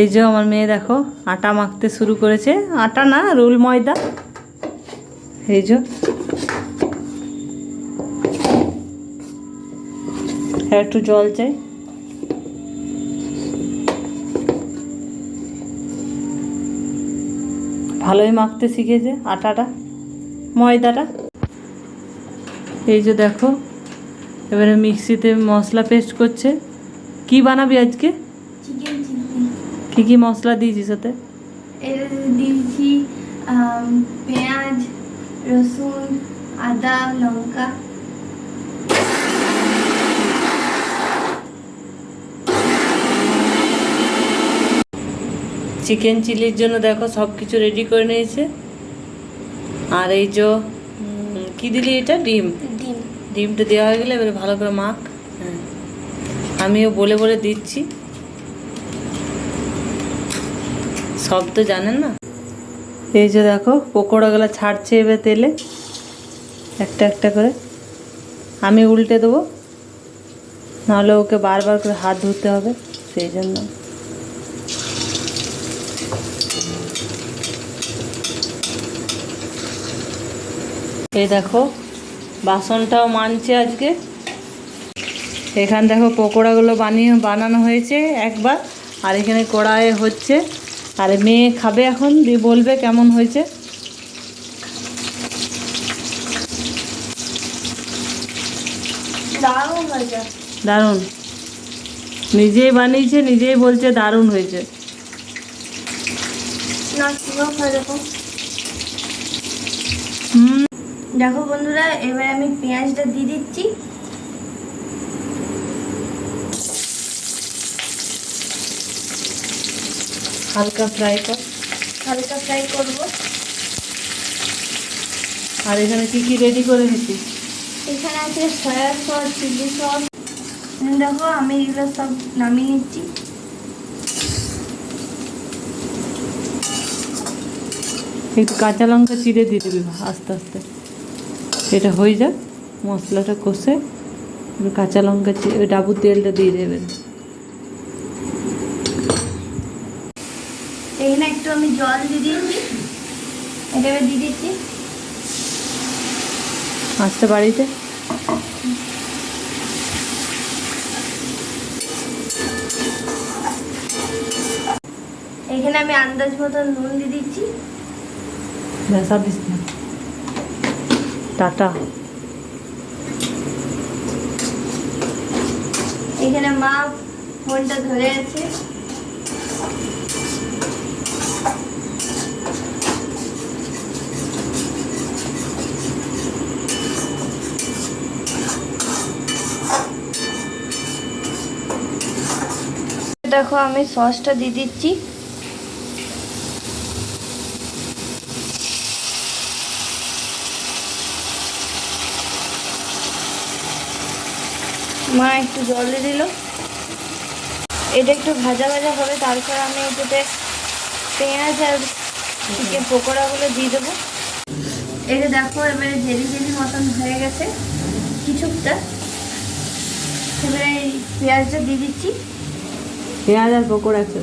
এই যে আমার মেয়ে দেখো, আটা মাখতে শুরু করেছে। আটা না, রুল ময়দা। এই যে। একটু জল চাই। ভালোই মাখতে শিখেছে আটাটা, ময়দাটা। এই যে দেখো, এবারে মিক্সিতে মশলা পেস্ট করছে। কি বানাবি আজকে? কি কি মশলা দিয়েছিস সাথে দিয়েছি পেঁয়াজ রসুন আদা লঙ্কা। চিকেন চিলির জন্য দেখো সব কিছু রেডি করে নিয়েছে। আর এই যে কি দিলি এটা? ডিম? ডিম। ডিমটা দেওয়া হয়ে গেলে এবারে ভালো করে মাখ। হ্যাঁ। আমিও বলে বলে দিচ্ছি। সব তো জানেন না? এই যে দেখো, পকোড়াগুলো ছাড়ছে এবার তেলে। একটা একটা করে। আমি উল্টে দেবো। নাহলে ওকে বারবার করে হাত ধুতে হবে, সেই জন্য। এই দেখো, বাসনটাও মানছে আজকে। এখান দেখো পকোড়াগুলো বানিয়ে, বানানো হয়েছে একবার, আর এখানে কড়াইয়ে হচ্ছে আর মেয়ে খাবে এখন দিয়ে বলবে কেমন হয়েছে। দারুণ নিজেই বানিয়েছে নিজেই বলছে দারুণ হয়েছে। দেখো বন্ধুরা এবার আমি পেঁয়াজটা দিয়ে দিচ্ছি। হালকা ফ্রাই কর। হালকা ফ্রাই করব। আর এখানে কি কি রেডি করে দিচ্ছিস এখানে আছে সয়া সস চিলি সস দেখো আমি এগুলো সব নামিয়ে নিচ্ছি। একটু কাঁচা লঙ্কা চিড়ে দিয়ে দিবি আস্তে আস্তে। এটা হয়ে যাক মশলাটা কষে কাঁচা লঙ্কা চি- ওই ডাবু তেলটা দিয়ে দেবেন। এখানে একটু আমি জল দিয়ে দিয়েছি এটা এবার দিয়ে দিচ্ছি। আসতে বাড়িতে? এখানে আমি আন্দাজ মতো নুন দিয়ে দিচ্ছি। ভেসা দিস না টাটা। এখানে মা ফোনটা ধরে আছে। দেখো, আমি সসটা দিয়ে দিচ্ছি। মা একটু জল দিয়ে দিল। এটা একটু ভাজা ভাজা হবে তারপর আমি এটাতে পেঁয়াজ আর চিকেন পকোড়াগুলো দিয়ে দেবো। এটা দেখো, এবারে জেলি জেলি মতন হয়ে গেছে কিছুটা। এবারে পেঁয়াজটা দিয়ে দিচ্ছি। পেঁয়াজ আর পকোড়া আছে।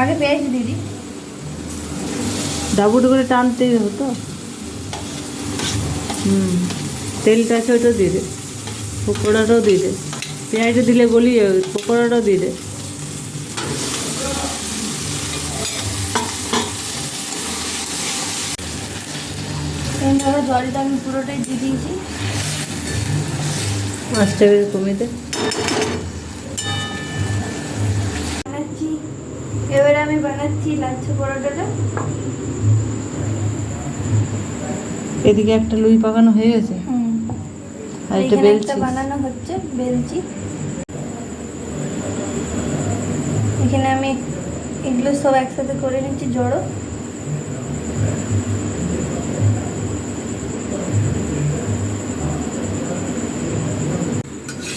আগে পেঁয়াজ দিয়ে দিই। ডাবুটা করে টানতেই হতো হুম তেলটা আছে ওইটা দিয়ে দে। পকোড়াটাও দিয়ে দে। পেঁয়াজটা দিলে যাবে পকোড়াটাও দিয়ে দে। জলটা আমি পুরোটাই দিয়ে দিয়েছি। আস্তে করে কমিয়ে দে। এবারে আমি বানাচ্ছি লাচ্ছা পরোটাটা। এদিকে একটা লুই পাকানো হয়ে গেছে। আর এটা বেলছি বানানো হচ্ছে বেলছি এখানে আমি এগুলো সব একসাথে করে নিচ্ছি জড়ো।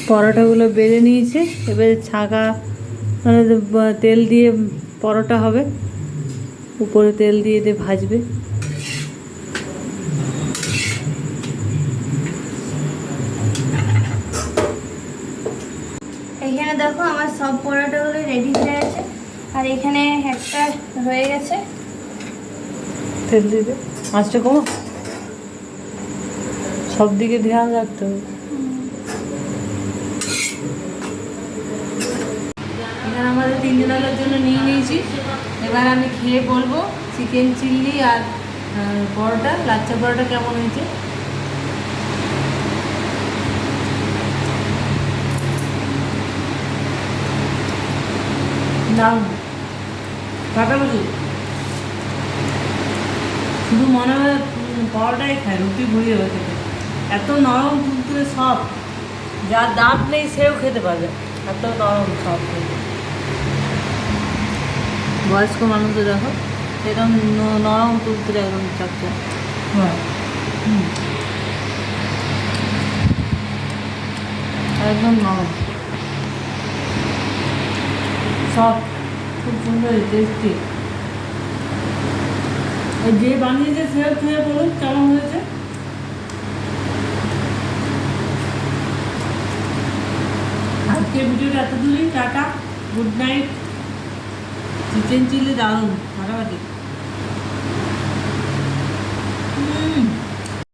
পরোটাগুলো বেড়ে নিয়েছে এবারে ছাঁকা মানে তেল দিয়ে পরোটা হবে। উপরে তেল দিয়ে দিয়ে ভাজবে। এখানে দেখো আমার সব পরোটাগুলো রেডি হয়ে গেছে। আর এখানে একটা হয়ে গেছে। তেল দিবে মাছটা কমো। সব দিকে ধ্যান রাখতে হবে এখানে তিনজনের জন্য নিয়ে নিয়েছি। এবার আমি খেয়ে বলব চিকেন চিল্লি আর পরোটা, লাচ্চা পরোটা কেমন হয়েছে? দারুণ। ফাটাফাটি শুধু মনে হয় পরোটাই খায়, রুটি ভুড়ি হবে খেতে। এত নরম, তুলতুলে সব। যার দাঁত নেই সেও খেতে পারবে এত নরম সব। বয়স্ক মানুষ তো দেখো এরকম নরম তুলতুলে একদম চকচক হুম। একদম নরম। সব খুব সুন্দর টেস্টি যে বানিয়েছে সেও খেয়ে বলুন কেমন হয়েছে? আজকে ভিডিওটা এত দূরই tata good night. Chicken chilli দারুণ ফাটাফাটি